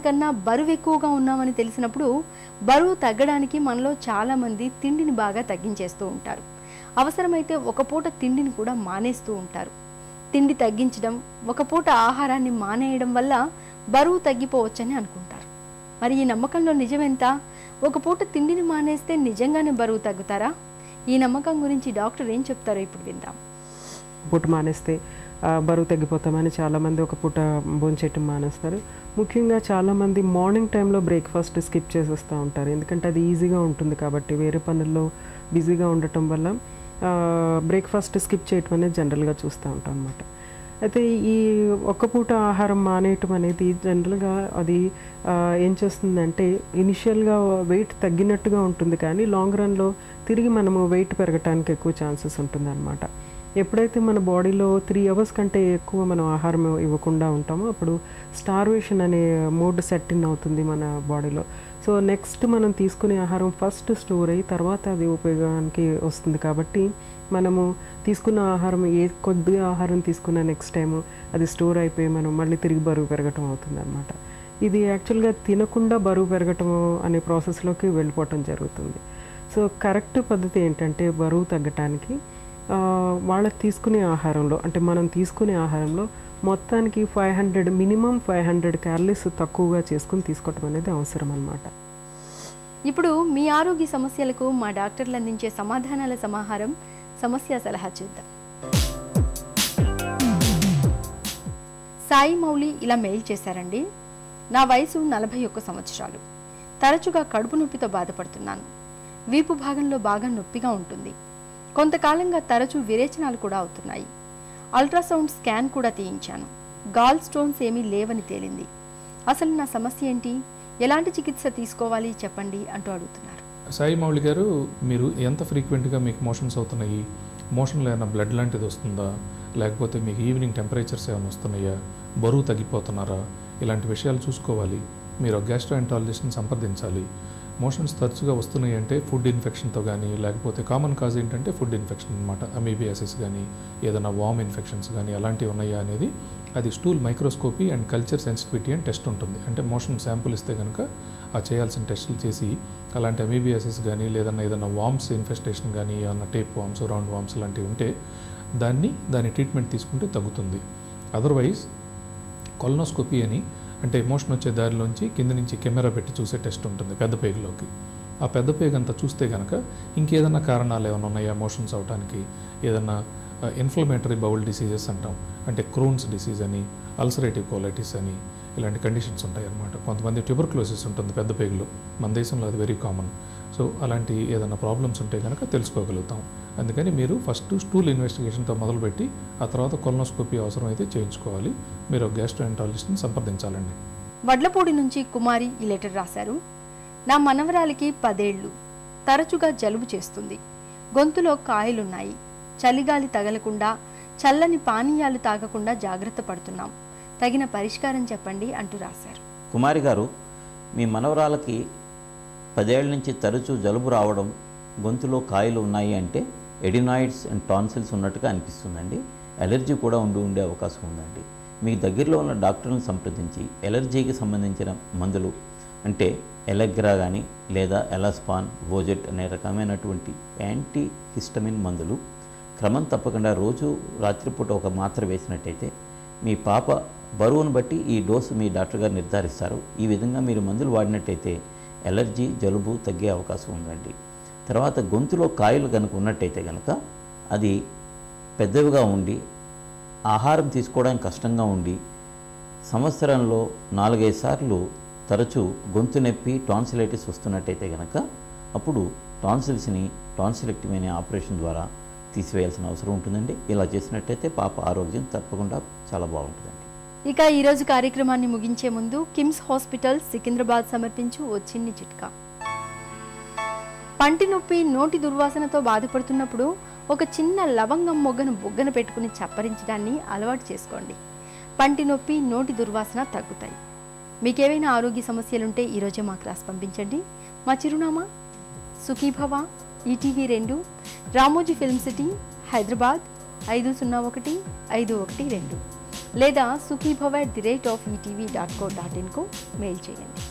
కన్నా బరువు ఎక్కువగా ఉన్నామని తెలిసినప్పుడు బరువు తగ్గడానికి మనలో చాలామంది తిండిని బాగా తగ్గించేస్తూ ఉంటారు. అవసరమైతే ఒక పూట తిండిని కూడా మానేస్తూ ఉంటారు. తిండి తగ్గించడం ఒక పూట ఆహారాన్ని మానేయడం వల్ల బరువు తగ్గిపోవచ్చని అనుకుంటారు. మరి ఈ నమ్మకంలో నిజమెంత? ఒక పూట తిండిని మానేస్తే నిజంగానే బరువు తగ్గుతారా? ఈ నమ్మకం గురించి డాక్టర్ ఏం చెప్తారో ఇప్పుడు విందాం. పూట మానేస్తే బరువు తగ్గిపోతామని చాలామంది ఒక పూట భోంచేయటం మానేస్తారు. ముఖ్యంగా చాలామంది మార్నింగ్ టైంలో బ్రేక్ఫాస్ట్ స్కిప్ చేసేస్తూ ఉంటారు. ఎందుకంటే అది ఈజీగా ఉంటుంది కాబట్టి వేరే పనుల్లో బిజీగా ఉండటం వల్ల బ్రేక్ఫాస్ట్ స్కిప్ చేయటం అనేది జనరల్గా చూస్తూ ఉంటాం అనమాట అయితే ఈ ఒక్క పూట ఆహారం మానేయటం అనేది జనరల్గా అది ఏం చేస్తుందంటే ఇనిషియల్గా వెయిట్ తగ్గినట్టుగా ఉంటుంది కానీ లాంగ్ రన్లో తిరిగి మనము వెయిట్ పెరగటానికి ఎక్కువ ఛాన్సెస్ ఉంటుందన్నమాట. ఎప్పుడైతే మన బాడీలో త్రీ అవర్స్ కంటే ఎక్కువ మనం ఆహారం ఇవ్వకుండా ఉంటామో అప్పుడు స్టార్వేషన్ అనే మోడ్ సెట్ ఇన్ అవుతుంది మన బాడీలో. సో నెక్స్ట్ మనం తీసుకునే ఆహారం ఫస్ట్ స్టోర్ అయ్యి తర్వాత అది ఉపయోగానికి వస్తుంది కాబట్టి మనము తీసుకున్న ఆహారం ఏ కొద్దిగా ఆహారం తీసుకున్న నెక్స్ట్ టైం అది స్టోర్ అయిపోయి మనం మళ్ళీ తిరిగి బరువు పెరగటం అవుతుంది అనమాట ఇది యాక్చువల్గా తినకుండా బరువు పెరగటం అనే ప్రాసెస్లోకి వెళ్ళిపోవటం జరుగుతుంది. సో కరెక్ట్ పద్ధతి ఏంటంటే బరువు తగ్గటానికి వాళ్ళకి తీసుకునే ఆహారంలో అంటే మనం తీసుకునే ఆహారంలో మొత్తానికి five hundred minimum five hundred calories తక్కువగా చేసుకుని తీసుకోవటం అనేది అవసరం అనమాట ఇప్పుడు మీ ఆరోగ్య సమస్యలకు మా డాక్టర్లు అందించే సమాధానాల సమాహారం సమస్య సలహా చూద్దాం. సాయి మౌలి ఇలా మెయిల్ చేశారండి. నా వయసు నలభై ఒక్క సంవత్సరాలు. తరచుగా కడుపు నొప్పితో బాధపడుతున్నాను. వీపు భాగంలో బాగా నొప్పిగా ఉంటుంది. కొంతకాలంగా తరచూ విరేచనాలు కూడా అవుతున్నాయి. అల్ట్రాసౌండ్ స్కాన్ కూడా తీయించాను. గాల్ స్టోన్స్ ఏమీ లేవని తేలింది. అసలు నా సమస్య ఏంటి? ఎలాంటి చికిత్స తీసుకోవాలి? చెప్పండి అంటూ అడుగుతున్నారు. సాయి మౌళి గారు మీరు ఎంత ఫ్రీక్వెంట్గా మీకు మోషన్స్ అవుతున్నాయి? మోషన్లో ఏమైనా బ్లడ్ లాంటిది వస్తుందా? లేకపోతే మీకు ఈవినింగ్ టెంపరేచర్స్ ఏమైనా వస్తున్నాయా? బరువు తగ్గిపోతున్నారా? ఇలాంటి విషయాలు చూసుకోవాలి. మీరు గ్యాస్ట్రోఎంటాలజిస్ట్ని సంప్రదించాలి. మోషన్స్ తరచుగా వస్తున్నాయి అంటే ఫుడ్ ఇన్ఫెక్షన్తో కానీ లేకపోతే కామన్ కాజ్ ఏంటంటే ఫుడ్ ఇన్ఫెక్షన్ అనమాట అమీబియాసిస్ కానీ ఏదైనా వామ్ ఇన్ఫెక్షన్స్ కానీ అలాంటివి ఉన్నాయా అనేది అది stool microscopy and culture sensitivity అని టెస్ట్ ఉంటుంది. అంటే మోషన్ శాంపుల్ ఇస్తే కనుక ఆ చేయాల్సిన టెస్టులు చేసి అలాంటి అమీబియాసిస్ కానీ లేదన్నా ఏదైనా వామ్స్ ఇన్ఫెస్టేషన్ కానీ ఏమన్నా టేప్ వామ్స్ రౌండ్ వామ్స్ లాంటివి ఉంటే దాన్ని దాని ట్రీట్మెంట్ తీసుకుంటే తగ్గుతుంది. అదర్వైజ్ కొలనోస్కోపీ అని అంటే ఎమోషన్ వచ్చే దారిలోంచి కింద నుంచి కెమెరా పెట్టి చూసే టెస్ట్ ఉంటుంది పెద్ద పేగులోకి. ఆ పెద్ద పేగు అంతా చూస్తే కనుక ఇంకేదన్నా కారణాలు ఏమైనా ఉన్నాయా ఎమోషన్స్ అవడానికి ఏదన్నా ఇన్ఫ్లమేటరీ బౌల్ డిసీజెస్ అంటాం. అంటే క్రోన్స్ డిసీజ్ అని అల్సరేటివ్ కోలైటిస్ అని ఇలాంటి కండిషన్స్ ఉంటాయి అన్నమాట కొంతమంది ట్యూబర్క్లోసిస్ ఉంటుంది పెద్ద పేగులో. మన దేశంలో అది వెరీ కామన్ సో అలాంటి ఏదైనా ప్రాబ్లమ్స్ ఉంటే కనుక తెలుసుకోగలుగుతాం. అందుకని మీరు ఫస్ట్ స్టూల్ ఇన్వెస్టిగేషన్తో మొదలుపెట్టి ఆ తర్వాత కొలనోస్కోపీ అవసరం అయితే చేయించుకోవాలి. మీరు గ్యాస్ట్రోఎంటాలజిస్ట్ని సంప్రదించాలండి. వడ్లపూడి నుంచి కుమారి ఈ లెటర్ రాశారు. నా మనవరాలికి పదేళ్ళు. తరచుగా జలుబు చేస్తుంది. గొంతులో కాయలున్నాయి. చలిగాలి తగలకుండా చల్లని పానీయాలు తాగకుండా జాగ్రత్త పడుతున్నాం. తగిన పరిష్కారం చెప్పండి అంటూ రాశారు. కుమారి గారు మీ మనవరాలకి పదేళ్ళ నుంచి తరచూ జలుబు రావడం గొంతులో కాయలు ఉన్నాయి అంటే ఎడినాయిడ్స్ అండ్ టాన్సిల్స్ ఉన్నట్టుగా అనిపిస్తుందండి. ఎలర్జీ కూడా ఉండి ఉండే అవకాశం ఉందండి. మీ దగ్గరలో ఉన్న డాక్టర్ని సంప్రదించి ఎలర్జీకి సంబంధించిన మందులు అంటే ఎలగ్రా కానీ లేదా ఎలాస్పాన్ వోజెట్ అనే రకమైనటువంటి యాంటీ హిస్టమిన్ మందులు క్రమం తప్పకుండా రోజు రాత్రిపూట ఒక మాత్ర వేసినట్టయితే మీ పాప బరువును బట్టి ఈ డోసు మీ డాక్టర్ గారు నిర్ధారిస్తారు. ఈ విధంగా మీరు మందులు వాడినట్టయితే ఎలర్జీ జలుబు తగ్గే అవకాశం ఉందండి. తర్వాత గొంతులో కాయలు కనుక ఉన్నట్టయితే కనుక అది పెద్దవిగా ఉండి ఆహారం తీసుకోవడానికి కష్టంగా ఉండి సంవత్సరంలో నాలుగైదు సార్లు తరచూ గొంతు నొప్పి టాన్సిలైటిస్ వస్తున్నట్టయితే కనుక అప్పుడు టాన్సిల్స్ని టాన్సిలెక్టమీ అనే ఆపరేషన్ ద్వారా తీసివేయాల్సిన అవసరం ఉంటుందండి. ఇలా చేసినట్టయితే పాప ఆరోగ్యం తప్పకుండా చాలా బాగుంటుందండి. ఇక ఈరోజు కార్యక్రమాన్ని ముగించే ముందు కిమ్స్ హాస్పిటల్ సికింద్రాబాద్ సమర్పించు ఓ చిన్ని చిట్కా. పంటి నొప్పి నోటి దుర్వాసనతో బాధపడుతున్నప్పుడు ఒక చిన్న లవంగం మొగ్గను బొగ్గన పెట్టుకుని చప్పరించడాన్ని అలవాటు చేసుకోండి. పంటి నొప్పి నోటి దుర్వాసన తగ్గుతాయి. మీకేవైనా ఆరోగ్య సమస్యలుంటే ఈరోజే మాకు రాసి పంపించండి. మా చిరునామా? సుఖీభవ ఈటీవీ రెండు రామోజీ ఫిల్మ్ సిటీ హైదరాబాద్ ఐదు సున్నా ఒకటి ఐదు ఒకటి రెండు. లేదా Sukhibhava at the rate of ETV dot co dot ఇన్కు mail చేయండి